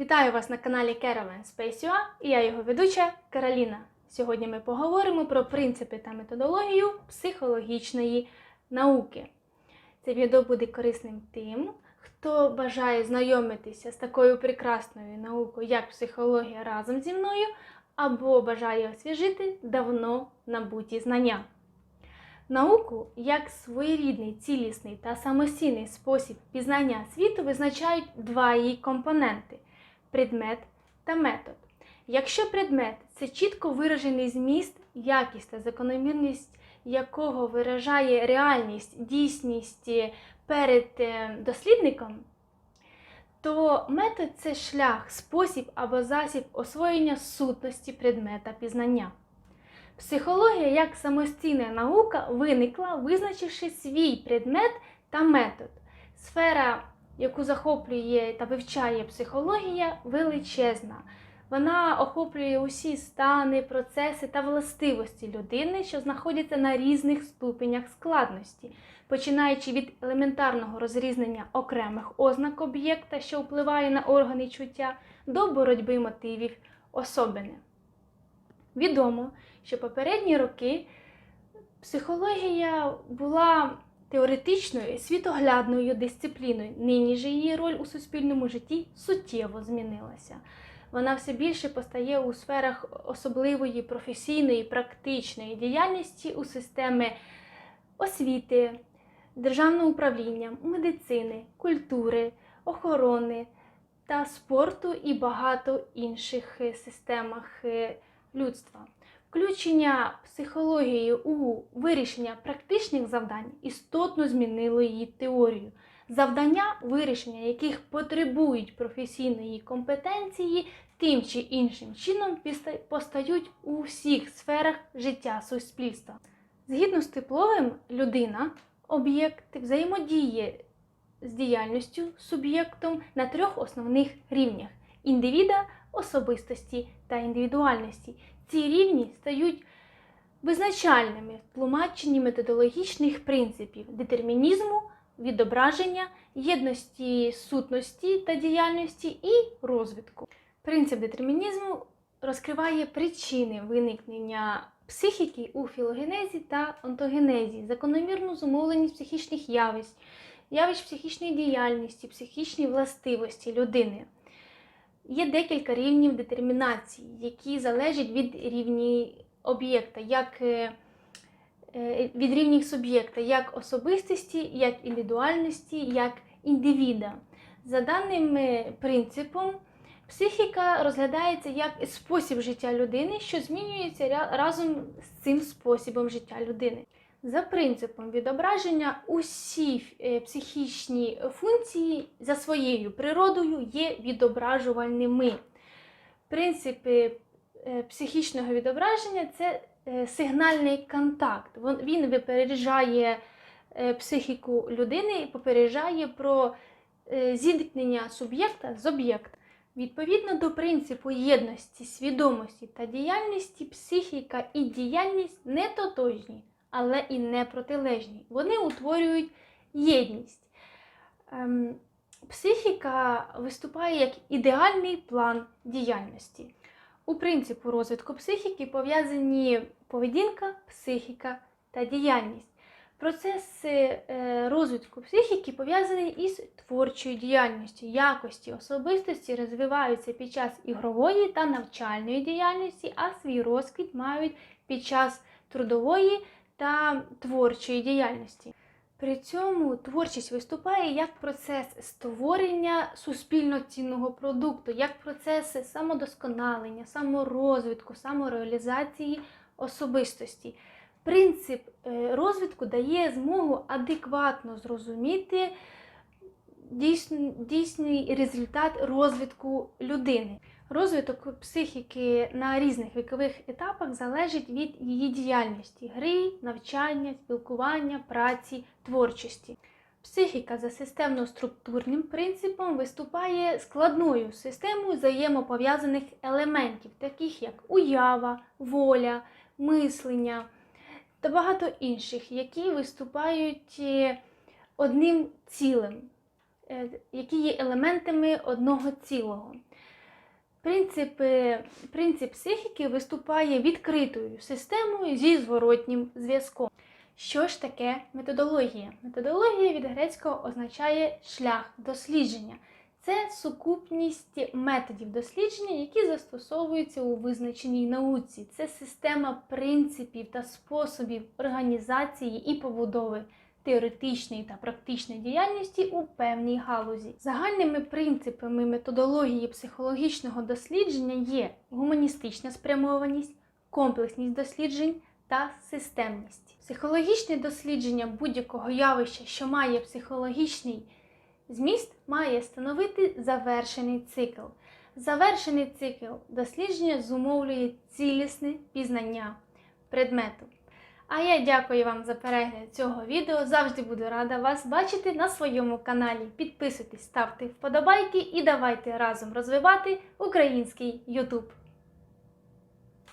Вітаю вас на каналі Caravan Space UA і я його ведуча Кароліна. Сьогодні ми поговоримо про принципи та методологію психологічної науки. Це відео буде корисним тим, хто бажає знайомитися з такою прекрасною наукою, як психологія разом зі мною, або бажає освіжити давно набуті знання. Науку як своєрідний, цілісний та самостійний спосіб пізнання світу визначають два її компоненти предмет та метод. Якщо предмет це чітко виражений зміст, якість та закономірність якого виражає реальність, дійсність е, перед е, дослідником, то метод це шлях, спосіб або засіб освоєння сутності предмета пізнання. Психологія як самостійна наука виникла, визначивши свій предмет та метод. Сфера, яку захоплює та вивчає психологія, величезна. Вона охоплює усі стани, процеси та властивості людини, що знаходяться на різних ступенях складності, починаючи від елементарного розрізнення окремих ознак об'єкта, що впливає на органи чуття, до боротьби мотивів особини. Відомо, що попередні роки психологія була теоретичною світоглядною дисципліною. Нині ж її роль у суспільному житті суттєво змінилася. Вона все більше постає у сферах особливої професійної, практичної діяльності у системи освіти, державного управління, медицини, культури, охорони та спорту і багато інших е, системах е, людства. Включення психології у вирішення практичних завдань істотно змінило її теорію. Завдання, вирішення яких потребують професійної компетенції, тим чи іншим чином постають у всіх сферах життя суспільства. Згідно з тепловим, людина, об'єкт взаємодіє з діяльністю суб'єктом на трьох основних рівнях: індивіда, особистості та індивідуальності. Ці рівні стають визначальними в тлумаченні методологічних принципів детермінізму, відображення, єдності сутності та діяльності і розвитку. Принцип детермінізму розкриває причини виникнення психіки у філогенезі та онтогенезі, закономірну зумовленість психічних явищ, явищ психічної діяльності, психічні властивості людини. Є декілька рівнів детермінації, які залежать від рівні об'єкта, як е, е, від рівнів суб'єкта, як особистості, як індивідуальності, як індивіда. За даним е, принципом, психіка розглядається як спосіб життя людини, що змінюється разом з цим способом життя людини. За принципом відображення, усі е, психічні функції за своєю природою є відображувальними. Принципи е, психічного відображення це е, сигнальний контакт. Він випереджає психіку людини і попереджає про зіткнення суб'єкта з об'єктом. Відповідно до принципу єдності, свідомості та діяльності, психіка і діяльність не тотожні, але і не протилежні. Вони утворюють єдність. Ем, Психіка виступає як ідеальний план діяльності. У принципу розвитку психіки пов'язані поведінка, психіка та діяльність. Процес е, розвитку психіки пов'язаний із творчою діяльністю. Якості особистості розвиваються під час ігрової та навчальної діяльності, а свій розквіт мають під час трудової та творчої діяльності. При цьому творчість виступає як процес створення суспільно цінного продукту, як процес самодосконалення, саморозвитку, самореалізації особистості. Принцип е, розвитку дає змогу адекватно зрозуміти дійсний результат розвитку людини. Розвиток психіки на різних вікових етапах залежить від її діяльності гри, навчання, спілкування, праці, творчості. Психіка за системно-структурним принципом виступає складною системою взаємопов'язаних елементів, таких як уява, воля, мислення та багато інших, які виступають е, одним цілим, е, які є елементами одного цілого. Принцип, е, принцип психіки виступає відкритою системою зі зворотнім зв'язком. Що ж таке методологія? Методологія від грецького означає шлях дослідження. Це сукупність методів дослідження, які застосовуються у визначеній науці. Це система принципів та способів організації і побудови теоретичної та практичної діяльності у певній галузі. Загальними принципами методології психологічного дослідження є гуманістична спрямованість, комплексність досліджень та системність. Психологічне дослідження будь-якого явища, що має психологічний зміст, має становити завершений цикл. Завершений цикл дослідження зумовлює цілісне пізнання предмету. А я дякую вам за перегляд цього відео. Завжди буду рада вас бачити на своєму каналі. Підписуйтесь, ставте вподобайки і давайте разом розвивати український YouTube.